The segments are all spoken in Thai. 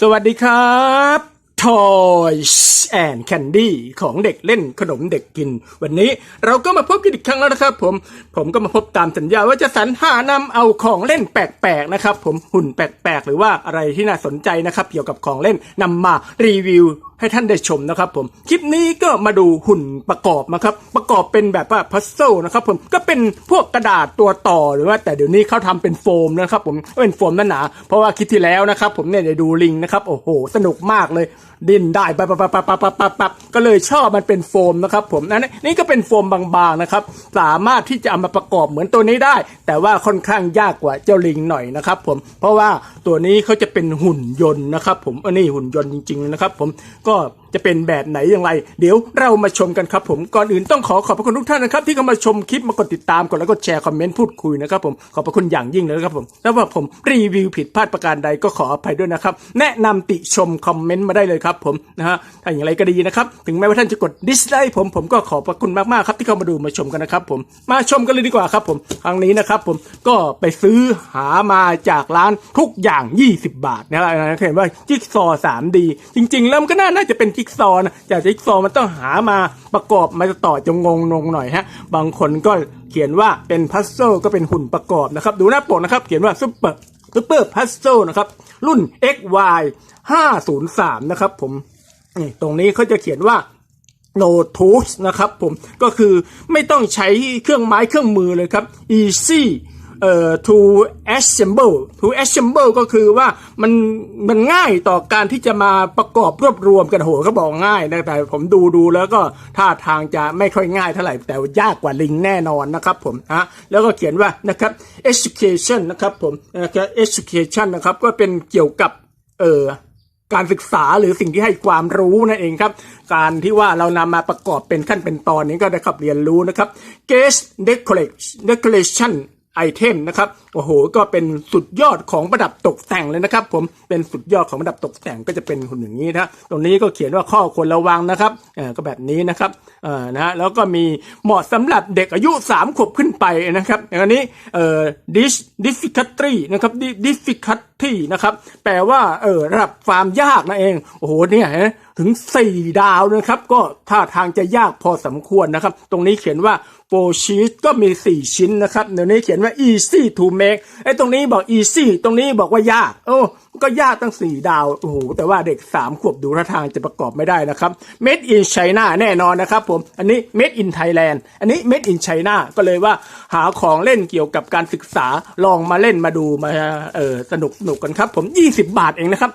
สวัสดีครับ Toys and Candy ของเด็กเล่นขนมเด็กกิน วันนี้เราก็มาพบกันอีกครั้งแล้วนะครับผม ผมก็มาพบตามสัญญาว่าจะสรรหานำเอาของเล่นแปลกๆนะครับ ผมหุ่นแปลกๆ หรือว่าอะไรที่น่าสนใจนะครับ เกี่ยวกับของเล่นนำมารีวิว ให้ท่านได้ชมนะครับผมคลิปนี้ก็มาดูหุ่นประกอบนะครับประกอบเป็นแบบว่าพัซเซิลนะครับผมก็เป็นพวกกระดาษตัวต่อหรือว่า แต่เดี๋ยวนี้เขาทำเป็นโฟมนะครับผมเป็นโฟมหนาๆเพราะว่าคลิปที่แล้วนะครับผมเนี่ยด้ดูลิงนะครับโอ้โห สนุกมากเลยดิ้นได้ปั๊บปั๊บปั๊บปั๊บปั๊บปั๊บปั๊บก็เลยชอบมันเป็นโฟมนะครับผมนั่นนี่ก็เป็นโฟมบางๆนะครับสามารถที่จะเอามาประกอบเหมือนตัวนี้ได้ แต่ว่าค่อนข้างยากกว่าเจ้าลิงหน่อยนะครับผมเพราะว่าตัวนี้เขาจะเป็นหุ่นยนต์นะครับผมอันนี้หุ่นยนต์จริงๆนะครับผมก็ fun. จะเป็นแบบไหนอย่างไร เดี๋ยวเรามาชมกันครับผมก่อนอื่นต้องขอขอบพระคุณทุกท่านนะครับ ที่เข้ามาชมคลิปมากดติดตามกดไลค์กดแชร์คอมเมนต์พูดคุยนะครับผมขอบพระคุณอย่างยิ่งเลยครับผมแล้วว่าผมรีวิวผิดพลาดประการใดก็ขออภัยด้วยนะครับแนะนำติชมคอมเมนต์มาได้เลยครับผมนะฮะถ้าอย่างไรก็ดีนะครับถึงแม้ว่าท่านจะกดดิสไลค์ผมผมก็ขอบพระคุณมากๆครับที่เข้ามาดูมาชมกันนะครับผมมาชมกันเลยดีกว่าครับผมครั้งนี้นะครับผมก็ไปซื้อหามาจากร้านทุกอย่าง 20 บาทนะครับเห็นว่าจิ๊กซอ 3D จริง ๆ แล้วมันก็น่าจะเป็นจิกซอนะจากจิ๊กซอมันต้องหามาประกอบมาต่อจงงงงหน่อยฮะ บางคนก็เขียนว่าเป็นพัซเซิลก็เป็นหุ่นประกอบนะครับ ดูหน้าปกนะครับ เขียนว่าซุปเปอร์ซุปเปอร์พัซเซิลนะครับ รุ่น XY 503 นะครับ ผมนี่ตรงนี้เขาจะเขียนว่า no tools นะครับผมก็คือไม่ต้องใช้เครื่องไม้เครื่องมือเลยครับ easy เอ่อ to assemble to assemble ก็คือว่ามันมันง่ายต่อการที่จะมาประกอบรวบรวมกันโหเขาบอกง่ายนะแต่ผมดูดูแล้วก็ท่าทางจะไม่ค่อยง่ายเท่าไหร่แต่ยากกว่าลิงแน่นอนนะครับผมฮะแล้วก็เขียนว่านะครับ education นะครับผมนะครับ education นะครับก็เป็นเกี่ยวกับเอ่อการศึกษาหรือสิ่งที่ให้ความรู้นั่นเองครับ การที่ว่าเรานำมาประกอบเป็นขั้นเป็นตอนนี้ก็ได้ขับเรียนรู้นะครับ Guest Decoration Decoration Item นะครับโอ้โหก็เป็นสุดยอดของประดับตกแต่งเลยนะครับ ผมเป็นสุดยอดของประดับตกแต่งก็จะเป็นหุ่นอย่างนี้นะตรงนี้ก็เขียนว่าข้อควรระวังนะครับอ่าก็แบบนี้นะครับอ่านะฮะแล้วก็มีเหมาะสำหรับเด็กอายุ 3 ขวบขึ้นไปนะครับอย่างนี้เอ่อ dis difficulty นะครับ difficulty นะครับแปลว่าเออระดับความยากนั่นเองโอ้โหเนี่ยถึง 4 ดาวนะครับ ก็ท่าทางจะยากพอสมควรนะครับ ตรงนี้เขียนว่าโฟชีสก็มี 4 ชิ้นนะครับเดี๋ยวนี้เขียนว่า easy to make ไอ้ตรงนี้บอก easy ตรงนี้บอกว่ายาก โอ้ ก็ยากตั้ง 4 ดาว โอ้โห แต่ว่าเด็ก 3 ขวบดูท่าทางจะประกอบไม่ได้นะครับ made in China แน่นอนนะครับผม อันนี้ made in Thailand อันนี้ made in China ก็เลยว่าหาของเล่นเกี่ยวกับการศึกษาลองมาเล่นมาดูมาเออสนุกสนุกกันครับผม 20 บาทเองนะครับ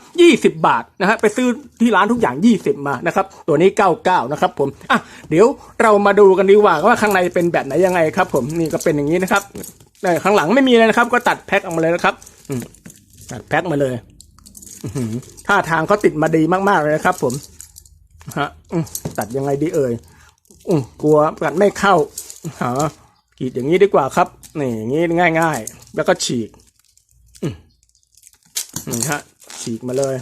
20 บาทนะฮะไปซื้อที่ร้านทุกอย่าง 20 มานะครับ ตัวนี้ 99 นะครับผม อะ เดี๋ยวเรามาดูกันดีกว่าว่าข้างในเป็นแบบไหนยังไงครับผมนี่ก็เป็นอย่างนี้นะครับข้างหลังไม่มีเลยนะครับ ก็ตัดแพ็คออกมาเลยนะครับตัดแพ็คมาเลย ท่าทางเขาติดมาดีมาก ๆ เลยนะครับ ผมฮะตัดยังไงดีเอ่ยกลัวตัดไม่เข้าหากรีดอย่างนี้ดีกว่าครับนี่อย่างนี้ง่าย ๆ แล้วก็ฉีกนี่ฮะ ฉีกมาเลย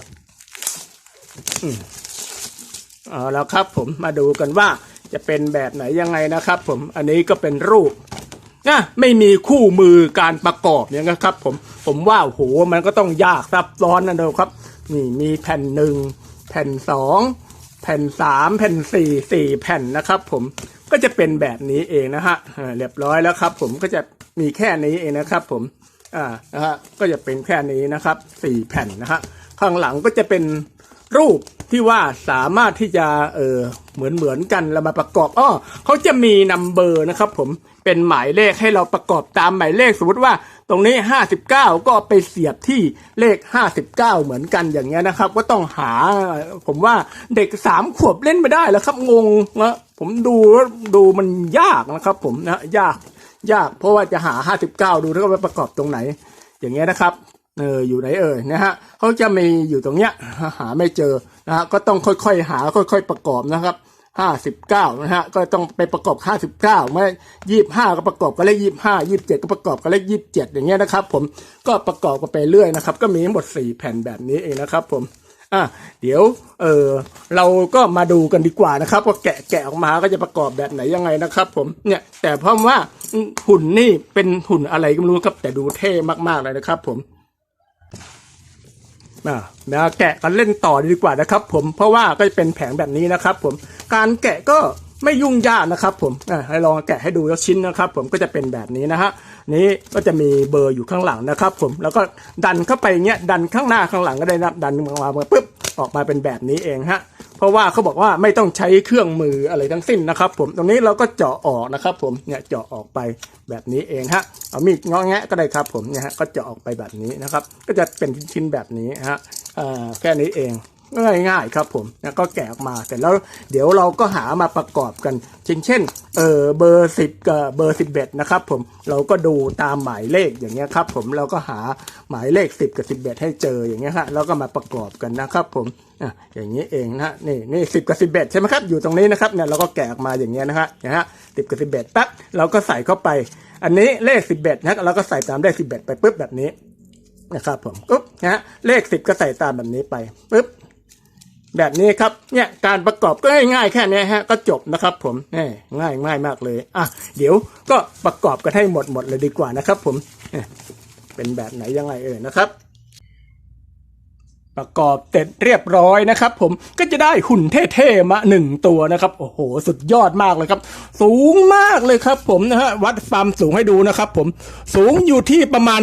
เอาแล้วครับ ผมมาดูกันว่าจะเป็นแบบไหนยังไงนะครับ ผมอันนี้ก็เป็นรูปนะไม่มีคู่มือการประกอบเนี่ยนะครับ ผม ผมว่าโอ้โหมันก็ต้องยากซับซ้อนนะเดียวครับ นี่มีแผ่นหนึ่งแผ่นสองแผ่นสามแผ่นสี่สี่แผ่นนะครับ ผมก็จะเป็นแบบนี้เองนะฮะเรียบร้อยแล้วครับ ผมก็จะมีแค่นี้เองนะครับ ผมอ่านะฮะก็จะเป็นแค่นี้นะครับสี่แผ่นนะฮะข้างหลังก็จะเป็นรูป ที่ว่าสามารถที่จะเออเหมือนเหมือนกันแล้วมาประกอบอ้อเขาจะมีนัมเบอร์นะครับ ผมเป็นหมายเลขให้เราประกอบตามหมายเลขสมมติว่า ตรงนี้ 59 ก็ไปเสียบที่เลข 59 เหมือนกันอย่างเงี้ยนะครับ ก็ต้องหาผมว่าเด็กสามขวบเล่นไม่ได้แล้วครับงงนะผมดูดูมันยากนะครับ ผมนะยากยากเพราะว่าจะหา 59 ดูแล้วก็ไปประกอบตรงไหน อย่างเงี้ยนะครับ เอออยู่ไหนเอ่ยนะฮะเขาจะมีอยู่ตรงเนี้ยหาไม่เจอนะฮะก็ต้องค่อยๆหาค่อย ๆประกอบนะครับห้าสิบเก้านะฮะก็ต้องไปประกอบห้าสิบเก้าไม่ยี่ห้าก็ประกอบกับเลขยี่ห้ายี่บเจ็ดก็ประกอบกับเลขยี่บเจ็ดอย่างเงี้ยนะครับ ผมก็ประกอบกันไปเรื่อยนะครับ ก็มีทั้งหมดสี่แผ่นแบบนี้เองนะครับ ผมอะเดี๋ยวเออเราก็มาดูกันดีกว่านะครับว่าแกะแกะออกมาก็จะประกอบแบบไหนยังไงนะครับ ผมเนี่ยแต่เพราะว่าหุ่นนี่เป็นหุ่นอะไรก็ไม่รู้ครับ แต่ดูเท่มากๆเลยนะครับ ผม อ่ามาแกะกันเล่นต่อดีกว่านะครับ ผมเพราะว่าก็จะเป็นแผงแบบนี้นะครับ ผมการแกะก็ไม่ยุ่งยากนะครับ ผมให้ลองแกะให้ดูแล้วชิ้นนะครับ ผมก็จะเป็นแบบนี้นะฮะนี้ก็จะมีเบอร์อยู่ข้างหลังนะครับ ผมแล้วก็ดันเข้าไปอย่างเงี้ยดันข้างหน้าข้างหลังก็ได้นะดันมามาปุ๊บออกมาเป็นแบบนี้เองฮะ เพราะว่าเขาบอกว่าไม่ต้องใช้เครื่องมืออะไรทั้งสิ้นนะครับ ผมตรงนี้เราก็เจาะออกนะครับ ผมเนี่ยเจาะออกไปแบบนี้เองฮะเอามีดงอแงะก็ได้ครับผมเนี่ยฮะก็เจาะออกไปแบบนี้นะครับ ก็จะเป็นชิ้นๆแบบนี้ฮะอ่าแค่นี้เอง ง่ายๆครับผมแล้วก็แกะออกมาเสร็จแล้วเดี๋ยวเราก็หามาประกอบกันเช่นเช่นเออเบอร์สิบกับเบอร์สิบเอ็ดนะครับผมเราก็ดูตามหมายเลขอย่างเงี้ยครับผมเราก็หาหมายเลขสิบกับสิบเอ็ดให้เจออย่างเงี้ยฮะแล้วก็มาประกอบกันนะครับผมอะอย่างนี้เองนะฮะนี่นี่สิบกับสิบเอ็ดใช่ไหมครับอยู่ตรงนี้นะครับเนี่ยเราก็แกะออกมาอย่างเงี้ยนะฮะนะฮะสิบกับสิบเอ็ดปั๊บเราก็ใส่เข้าไป อันนี้เลขสิบเอ็ดนะเราก็ใส่ตามเลขสิบเอ็ดไปปุ๊บแบบนี้นะครับผมปุ๊บนะฮะเลขสิบก็ใส่ตามแบบนี้ไปปุ๊บ แบบนี้ครับเนี่ยการประกอบก็ง่ายๆแค่นี้ฮะก็จบนะครับผมนี่ง่ายง่ายมากเลยอะเดี๋ยวก็ประกอบกันให้หมดหมดเลยดีกว่านะครับ ผมเนี่ยเป็นแบบไหนยังไงเอ่ยนะครับ ประกอบเสร็จเรียบร้อยนะครับ ผมก็จะได้หุ่นเท่ๆมาหนึ่งตัวนะครับ โอ้โห สุดยอดมากเลยครับ สูงมากเลยครับ ผมนะฮะวัดความสูงให้ดูนะครับ ผมสูงอยู่ที่ประมาณ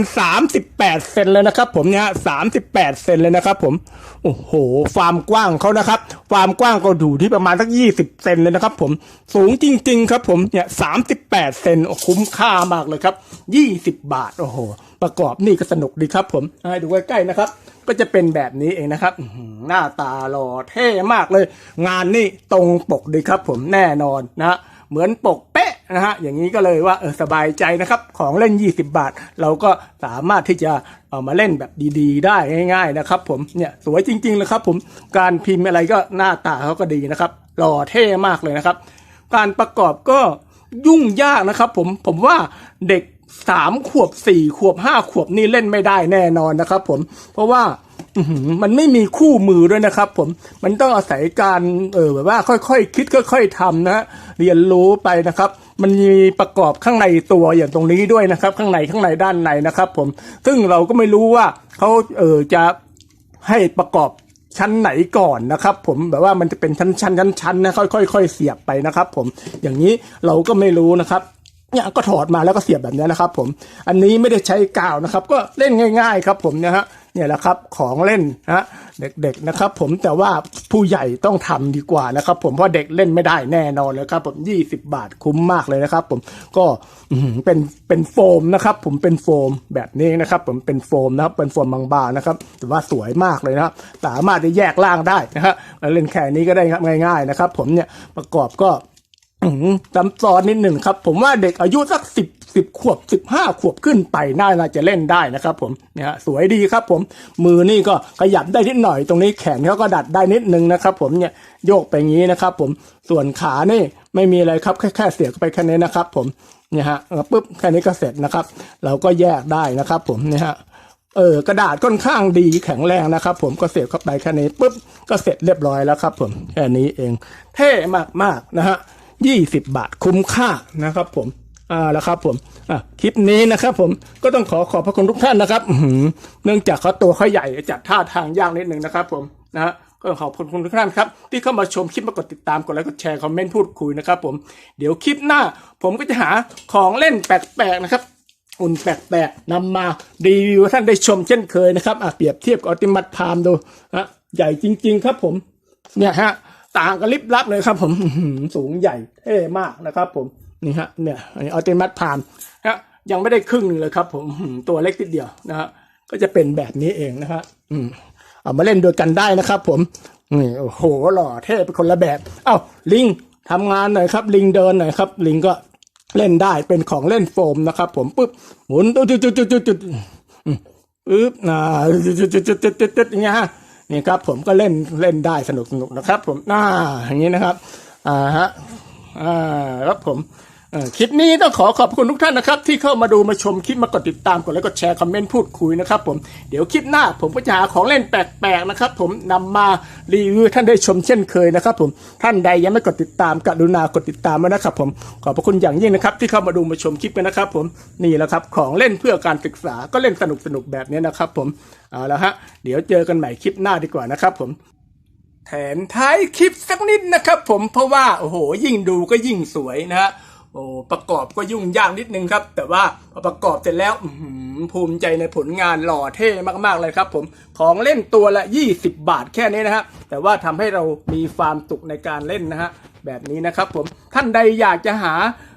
38 เซนเลยนะครับ ผมเนี่ย38เซนเลยนะครับ ผมโอ้โหความกว้างเขานะครับ ความกว้างก็อยู่ที่ประมาณสัก20เซนเลยนะครับ ผมสูงจริง ๆ ครับ ผมเนี่ย38เซนคุ้มค่ามากเลยครับ20บาทโอ้โห ประกอบนี่ก็สนุกดีครับ ผมให้ดูใกล้ๆนะครับ ก็จะเป็นแบบนี้เองนะครับหน้าตาหล่อเท่มากเลย งานนี่ตรงปกดีครับ ผมแน่นอนนะฮะเหมือนปกเป๊ะนะฮะอย่างนี้ก็เลยว่าเออสบายใจนะครับ ของเล่น 20 บาท เราก็สามารถที่จะเอามาเล่นแบบดีๆ ได้ง่าย ๆนะครับ ผมเนี่ยสวยจริงๆเลยครับผมการพิมพ์อะไรก็หน้าตาเขาก็ดีนะครับ หล่อเท่มากเลยนะครับ การประกอบก็ยุ่งยากนะครับ ผมผมว่าเด็ก สามขวบสี่ขวบห้าขวบนี่เล่นไม่ได้แน่นอนนะครับ ผมเพราะว่ามันไม่มีคู่มือด้วยนะครับ ผมมันต้องอาศัยการเออแบบว่าค่อยๆคคิดค่อยๆทำนะเรียนรู้ไปนะครับ มันมีประกอบข้างในตัวอย่างตรงนี้ด้วยนะครับ ข้างในข้างในด้านในนะครับ ผมซึ่งเราก็ไม่รู้ว่าเขาเออจะให้ประกอบชั้นไหนก่อนนะครับ ผมแบบว่ามันจะเป็นชั้นชั้นชั้นชั้นนะค่อยๆค่อยๆเสียบไปนะครับ ผมอย่างนี้เราก็ไม่รู้นะครับ เนี่ยก็ถอดมาแล้วก็เสียบแบบนี้นะครับ ผม อันนี้ไม่ได้ใช้กาวนะครับ ก็เล่นง่าย ๆ ครับ ผมนะฮะเนี่ยแหละครับของเล่นนะเด็กๆนะครับ ผมแต่ว่าผู้ใหญ่ต้องทำดีกว่านะครับ ผมเพราะเด็กเล่นไม่ได้แน่นอนเลยครับ ผม20บาทคุ้มมากเลยนะครับ ผมก็เป็นเป็นโฟมนะครับ ผมเป็นโฟมแบบนี้นะครับ ผมเป็นโฟมนะครับ เป็นโฟมบางๆนะครับ แต่ว่าสวยมากเลยนะครับสามารถจะแยกล่างได้นะฮะเล่นแค่นี้ก็ได้ครับง่าย ๆนะครับ ผมเนี่ยประกอบก็ จำซ้อนนิดหนึ่งครับ ผมว่าเด็กอายุสักสิบสิบขวบสิบห้าขวบขึ้นไปน่าจะเล่นได้นะครับ ผมเนี่ยสวยดีครับ ผมมือนี่ก็ขยับได้นิดหน่อย ตรงนี้แขนเขาก็ดัดได้นิดนึงนะครับ ผมเนี่ยโยกไปงี้นะครับ ผมส่วนขานี่ไม่มีอะไรครับแค่แค่เสียบไปแค่นี้นะครับ ผมเนี่ยฮะปุ๊บแค่นี้ก็เสร็จนะครับ เราก็แยกได้นะครับ ผมเนี่ยฮะเออกระดาษค่อนข้างดีแข็งแรงนะครับ ผมก็เสียบเข้าไปแค่นี้ปุ๊บก็เสร็จเรียบร้อยแล้วครับ ผมแค่นี้เอง เท่มากๆนะฮะ ยี่สิบบาทคุ้มค่านะครับผมอ่าแล้วครับผมอะคลิปนี้นะครับผมก็ต้องขอขอบพระคุณทุกท่านนะครับเนื่องจากเขาตัวเขาใหญ่จัดท่าทางยากนิดหนึ่งนะครับผมนะฮะก็ขอบคุณทุกท่านครับ ที่เข้ามาชมคลิปมากดติดตามกดไลค์กดแชร์คอมเมนต์พูดคุยนะครับผมเดี๋ยวคลิปหน้า ผมก็จะหาของเล่นแปลกๆนะครับอุ่นแปลกๆนำมารีวิวท่านได้ชมเช่นเคยนะครับอะเปรียบเทียบกับออติมัตพามดูนะใหญ่จริง ๆ ครับผมเนี่ยฮะ ต่างกันลิบลับเลยครับ ผมสูงใหญ่เท่มากนะครับ ผมนี่ฮะเนี่ยอันนี้ออติมัตพามฮะยังไม่ได้ครึ่งหนึ่งเลยครับ ผมตัวเล็กนิดเดียวนะฮะก็จะเป็นแบบนี้เองนะฮะอืมเอามาเล่นด้วยกันได้นะครับ ผมนี่โอ้โหหล่อเท่เป็นคนละแบบ เอ้าลิงทำงานหน่อยครับ ลิงเดินหน่อยครับ ลิงก็เล่นได้เป็นของเล่นโฟมนะครับ ผมปุ๊บหมุนจุดจุดจุดจุดจุดจุดอืมปึ๊บนะจุดจุดจุดจุดจุดจุดจุดอย่างเงี้ยฮะ นี่ครับผมก็เล่นเล่นได้สนุกสนุกนะครับ ผมน่าอย่างนี้นะครับอ่าฮะอ่าครับผม คลิปนี้ต้องขอขอบคุณทุกท่านนะครับ ที่เข้ามาดูมาชมคลิปมากดติดตามกดไลค์กดแชร์คอมเมนต์พูดคุยนะครับผมเดี๋ยวคลิปหน้าผมก็จะหาของเล่นแปลกๆนะครับ ผมนำมารีวิวท่านได้ชมเช่นเคยนะครับ ผมท่านใดยังไม่กดติดตามกรุณากดติดตามมานะครับ ผมขอบพระคุณอย่างยิ่งนะครับ ที่เข้ามาดูมาชมคลิปกันนะครับ ผมนี่แหละครับของเล่นเพื่อการศึกษาก็เล่นสนุกๆแบบนี้นะครับ ผมเอาละฮะเดี๋ยวเจอกันใหม่คลิปหน้าดีกว่านะครับ ผมแถมท้ายคลิปสักนิดนะครับ ผมเพราะว่าโอ้โหยิ่งดูก็ยิ่งสวยนะฮะ โอ้ประกอบก็ยุ่งยากนิดนึงครับ แต่ว่าประกอบเสร็จแล้วภูมิใจในผลงานหล่อเท่มากๆเลยครับ ผมของเล่นตัวละ 20 บาทแค่นี้นะฮะแต่ว่าทำให้เรามีความสุขในการเล่นนะฮะแบบนี้นะครับ ผมท่านใดอยากจะหา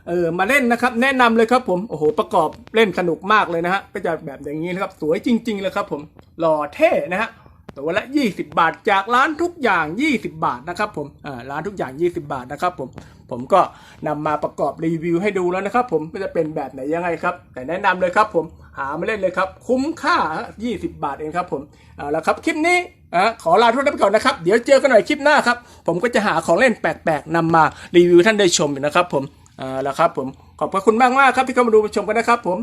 เออมาเล่นนะครับ แนะนำเลยครับ ผมโอ้โหประกอบเล่นสนุกมากเลยนะฮะก็จะแบบอย่างนี้นะครับ สวยจริง ๆ เลยครับ ผมหล่อเท่นะฮะ ตัวละ 20 บาท จากร้านทุกอย่าง 20 บาทนะครับผมอ่าร้านทุกอย่าง 20 บาทนะครับผมผมก็นำมาประกอบรีวิวให้ดูแล้วนะครับผมว่จะเป็นแบบไหนยังไงครับ แต่แนะนำเลยครับผมหามาเล่นเลยครับ คุ้มค่า 20 บาทเองครับผมเอาละครับคลิปนี้อะขอลาทุกท่านไปก่อนนะครับ เดี๋ยวเจอกันหน่อยคลิปหน้าครับ ผมก็จะหาของเล่นแปลกๆนำมารีวิวท่านได้ชมอีกนะครับผมเอาละครับผมขอบพระคุณมากมากๆครับที่เข้ามาดูมาชมกันนะครับผม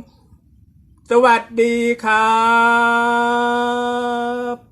สวัสดีครับ